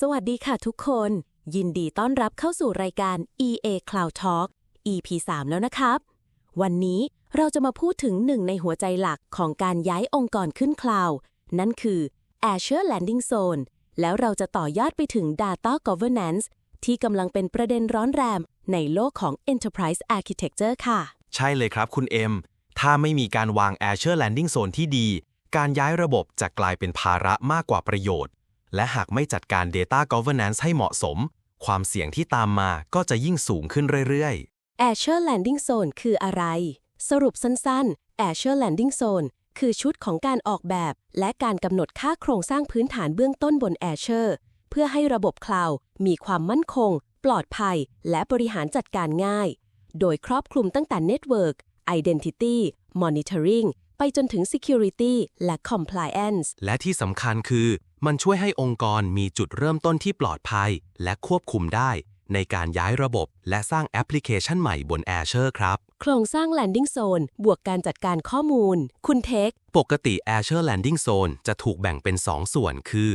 สวัสดีค่ะทุกคน ยินดีต้อนรับเข้าสู่รายการ EA Cloud Talk EP 3 แล้วนะครับ วันนี้เราจะมาพูดถึงหนึ่งในหัวใจหลักของการย้ายองค์กรขึ้นคลาวด์นั่นคือ Azure Landing Zone แล้วเราจะต่อยอดไปถึง Data Governance ที่กำลังเป็นประเด็นร้อนแรงในโลกของ Enterprise Architecture ค่ะ ใช่เลยครับคุณเอ็มถ้าไม่มีการวาง Azure Landing Zone ที่ดี การย้ายระบบจะกลายเป็นภาระมากกว่าประโยชน์ และหากไม่จัดการ Data Governance ให้เหมาะสม ความเสี่ยงที่ตามมาก็จะยิ่งสูงขึ้นเรื่อย Azure Landing Zone คืออะไร สรุปสั้นๆ Azure Landing Zone คือชุดของการออกแบบ และการกำหนดค่าโครงสร้างพื้นฐานเบื้องต้นบน Azure เพื่อให้ระบบคลาวด์มีความมั่นคง ปลอดภัย และบริหารจัดการง่าย โดยครอบคลุมตั้งแต่ Network Identity Monitoring ไปจนถึง Security และ Compliance ๆและที่สำคัญคือ มันช่วยให้องค์กรมีจุดเริ่มต้นที่ปลอดภัย และควบคุมได้ ในการย้ายระบบและสร้างแอปพลิเคชันใหม่บน Azure ครับ โครงสร้าง Landing Zone บวกการจัดการข้อมูล คุณเทค ปกติ Azure Landing Zone จะถูกแบ่งเป็น 2 ส่วนคือ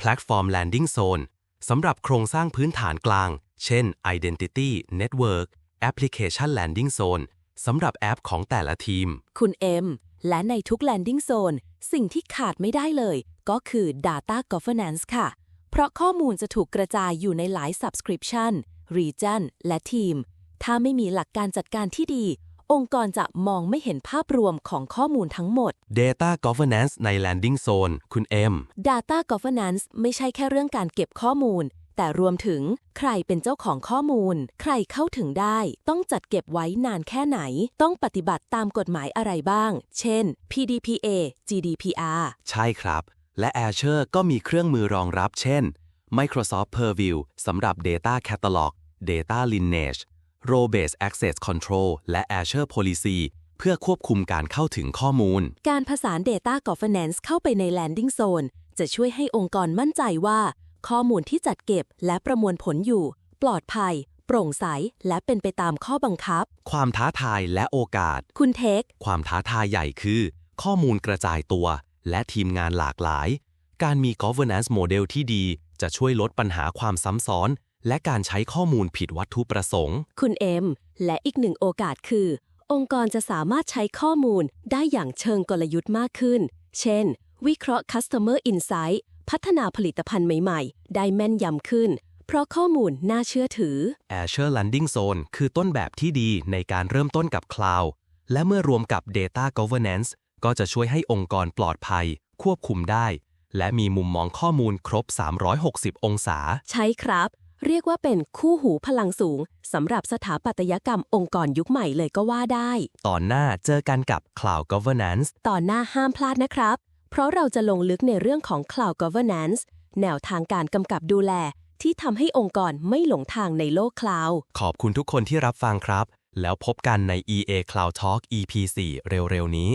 Platform Landing Zone สำหรับโครงสร้างพื้นฐานกลาง เช่น Identity Network Application Landing Zone สำหรับแอปของแต่ละทีม คุณเอ็ม และในทุก Landing Zone สิ่งที่ขาดไม่ได้เลย ก็คือ Data Governance ค่ะ เพราะข้อมูลจะถูกกระจายอยู่ในหลาย Subscription Region และทีมถ้าไม่มีหลักการจัดการที่ดี องค์กรจะมองไม่เห็นภาพรวมของข้อมูลทั้งหมด Data Governance ใน Landing Zone คุณเอ็ม Data Governance ไม่ใช่แค่เรื่องการเก็บข้อมูล แต่รวมถึงใครเป็นเจ้าของข้อมูล ใครเข้าถึงได้ ต้องจัดเก็บไว้นานแค่ไหน ต้องปฏิบัติตามกฎหมายอะไรบ้าง เช่น PDPA GDPR ใช่ครับ และ Azure ก็มีเครื่องมือรองรับเช่น Microsoft Purview สำหรับ Data Catalog Data Lineage Role Based Access Control และ Azure Policy เพื่อควบคุมการเข้าถึงข้อมูล การผสาน Data Governance เข้าไปใน Landing Zone จะช่วยให้องค์กรมั่นใจว่า ข้อมูลที่จัดเก็บและประมวลผลอยู่ ปลอดภัย โปร่งใส และเป็นไปตามข้อบังคับ ความท้าทายและโอกาส คุณเทค ความท้าทายใหญ่คือ ข้อมูลกระจายตัว และทีมงานหลากหลาย การมี governance model ที่ดี จะช่วยลดปัญหาความซ้ำซ้อน และการใช้ข้อมูลผิดวัตถุประสงค์ คุณเอ็มและอีกหนึ่งโอกาสคือ องค์กรจะสามารถใช้ข้อมูลได้อย่างเชิงกลยุทธ์มากขึ้น เช่น วิเคราะห์ Customer Insight พัฒนาผลิตภัณฑ์ใหม่ๆ ได้แม่นยำขึ้น เพราะข้อมูลน่าเชื่อถือ Azure Landing Zone คือต้นแบบที่ดีในการเริ่มต้นกับ Cloud และเมื่อรวมกับ Data Governance ก็จะช่วยให้องค์กรปลอดภัย ควบคุมได้ และมีมุมมองข้อมูลครบ 360 องศา ใช่ครับ เรียกว่าเป็นคู่หูพลังสูงสำหรับสถาปัตยกรรมองค์กรยุคใหม่เลยก็ว่าได้ ตอนหน้าเจอกันกับ Cloud Governance ตอนหน้าห้ามพลาดนะครับเพ ราะเราจะลงลึกในเรื่องของ Cloud Governance แนวทางการกำกับดูแล ที่ทำให้องค์กรไม่หลงทางในโลกคลาวด์ขอบคุณทุกคนที่รับฟังครับ แล้วพบกันใน EA Cloud Talk EP 4 เร็วๆนี้